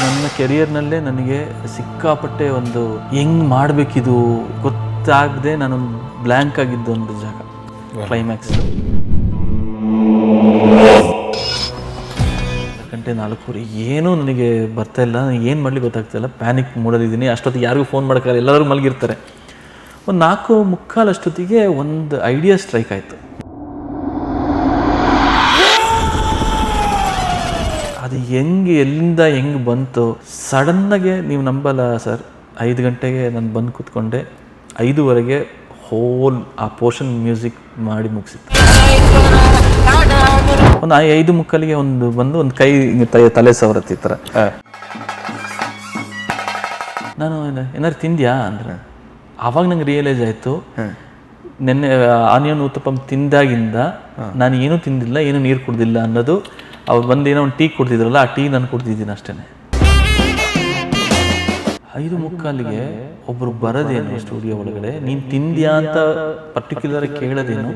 ನನ್ನ ಕೆರಿಯರ್ನಲ್ಲೇ ನನಗೆ ಸಿಕ್ಕಾಪಟ್ಟೆ ಒಂದು ಹೆಂಗ್ ಮಾಡಬೇಕಿದು ಗೊತ್ತಾಗದೆ ನಾನು ಬ್ಲ್ಯಾಂಕ್ ಆಗಿದ್ದು ಒಂದು ಜಾಗ ಕ್ಲೈಮ್ಯಾಕ್ಸ್ ಗಂಟೆ ನಾಲ್ಕೂವರೆ ಏನೂ ನನಗೆ ಬರ್ತಾ ಇಲ್ಲ ಏನು ಮಾಡಲಿ ಗೊತ್ತಾಗ್ತಾ ಇಲ್ಲ ಪ್ಯಾನಿಕ್ ಮೂಡಲಿದ್ದೀನಿ ಅಷ್ಟೊತ್ತಿಗೆ ಯಾರಿಗೂ ಫೋನ್ ಮಾಡೋಕ್ಕಾಗಲ್ಲ ಎಲ್ಲರೂ ಮಲಗಿರ್ತಾರೆ. ಒಂದು ನಾಲ್ಕು ಮುಕ್ಕಾಲು ಅಷ್ಟೊತ್ತಿಗೆ ಒಂದು ಐಡಿಯಾ ಸ್ಟ್ರೈಕ್ ಆಯಿತು. ಹೆಂಗೆ ಎಲ್ಲಿಂದ ಹೆಂಗೆ ಬಂತು? ಸಡನ್ನಾಗೆ ನೀವು ನಂಬಲ್ಲ ಸರ್. ಐದು ಗಂಟೆಗೆ ನಾನು ಬಂದು ಕೂತ್ಕೊಂಡೆ. ಐದುವರೆಗೆ ಹೋಲ್ ಆ ಪೋರ್ಷನ್ ಮ್ಯೂಸಿಕ್ ಮಾಡಿ ಮುಗಿಸಿತ್ತು. ಒಂದು ಐದು ಮುಕ್ಕಲಿಗೆ ಒಂದು ಬಂದು ಒಂದು ಕೈ ಹಿಂಗೆ ತ- ತಲೆ ಸವರತ್ತಿ ಈ ಥರ. ನಾನು ಏನ- ಏನಾದ್ರು ತಿಂದ್ಯಾ ಅಂದ್ರೆ? ಆವಾಗ ನಂಗೆ ರಿಯಲೈಸ್ ಆಯಿತು. ನೆನ್ನೆ ಆನಿಯನ್ ಉತ್ತಪ್ಪ ತಿಂದಾಗಿಂದ ನಾನು ಏನೂ ತಿಂದಿಲ್ಲ ಏನೂ ನೀರು ಕುಡ್ದಿಲ್ಲ ಅನ್ನೋದು. ಅವ್ರು ಬಂದು ಏನೋ ಒಂದು ಟೀ ಕೊಡ್ತಿದ್ರಲ್ಲ ಆ ಟೀ ನಾನು ಕೊಡ್ತಿದ್ದೀನಿ ಅಷ್ಟೇ ಐದು ಮುಕ್ಕಾಲಿಗೆ ಒಬ್ರು ಬರೋದೇನು ಸ್ಟುಡಿಯೋ ಒಳಗಡೆ? ನೀನು ತಿಂದ್ಯಾ ಅಂತ ಪರ್ಟಿಕ್ಯುಲರ್ ಕೇಳೋದೇನು?